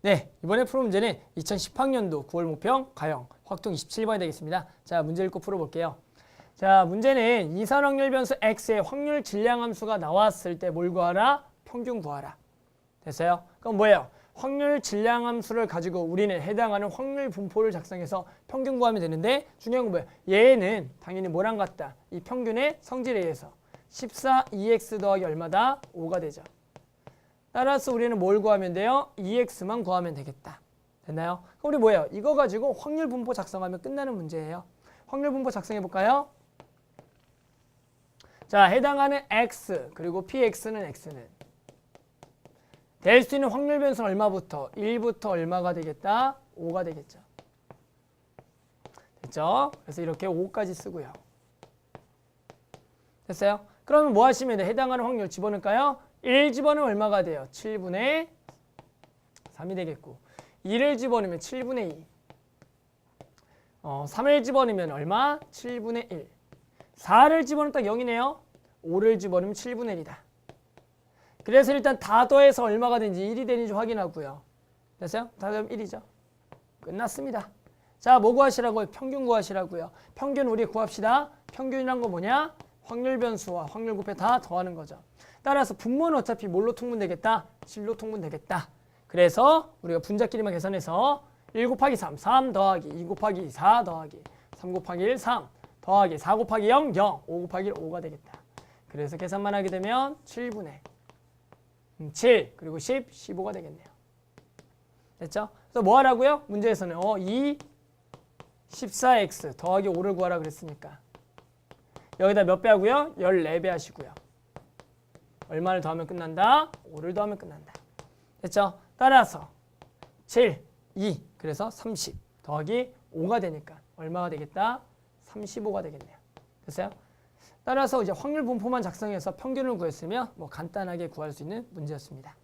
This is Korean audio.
네, 이번에 풀 문제는 2018년도 9월 목평 가형 확통 27번이 되겠습니다. 자, 문제 읽고 풀어볼게요. 자, 문제는 이산 확률 변수 x의 확률 질량 함수가 나왔을 때 뭘 구하라? 평균 구하라. 됐어요? 그럼 뭐예요? 확률 질량 함수를 가지고 우리는 해당하는 확률 분포를 작성해서 평균 구하면 되는데 중요한 건 뭐예요? 얘는 당연히 뭐랑 같다? 이 평균의 성질에 의해서 14 2x 더하기 얼마다? 5가 되죠. 따라서 우리는 뭘 구하면 돼요? 2x만 구하면 되겠다. 됐나요? 그럼 우리 뭐예요? 이거 가지고 확률 분포 작성하면 끝나는 문제예요. 확률 분포 작성해 볼까요? 자, 해당하는 x 그리고 px는 x는 될 수 있는 확률 변수는 얼마부터? 1부터 얼마가 되겠다? 5가 되겠죠. 됐죠? 그래서 이렇게 5까지 쓰고요. 됐어요? 그러면 뭐 하시면 돼? 해당하는 확률 집어넣을까요? 1 집어넣으면 얼마가 돼요? 7분의 3이 되겠고 2를 집어넣으면 7분의 2 어, 3을 집어넣으면 얼마? 7분의 1 4를 집어넣다 0이네요 5를 집어넣으면 7분의 1이다 그래서 일단 다 더해서 얼마가 되는지 1이 되는지 확인하고요 됐어요? 다 더하면 1이죠 끝났습니다 자, 뭐 구하시라고요? 평균 구하시라고요 평균 우리 구합시다 평균이란 거 뭐냐? 확률 변수와 확률 곱해 다 더하는 거죠 따라서 분모는 어차피 뭘로 통분되겠다? 7로 통분되겠다. 그래서 우리가 분자끼리만 계산해서 1 곱하기 3, 3 더하기 2 곱하기 4 더하기 3 곱하기 1, 3 더하기 4 곱하기 0, 0, 5 곱하기 1, 5가 되겠다. 그래서 계산만 하게 되면 7분의 7 그리고 10, 15가 되겠네요. 됐죠? 그래서 뭐 하라고요? 문제에서는 어, 2, 14x 더하기 5를 구하라 그랬으니까 여기다 몇 배 하고요? 14배 하시고요. 얼마를 더하면 끝난다? 5를 더하면 끝난다. 됐죠? 따라서 7, 2, 그래서 30 더하기 5가 되니까 얼마가 되겠다? 35가 되겠네요. 됐어요? 따라서 이제 확률 분포만 작성해서 평균을 구했으면 뭐 간단하게 구할 수 있는 문제였습니다.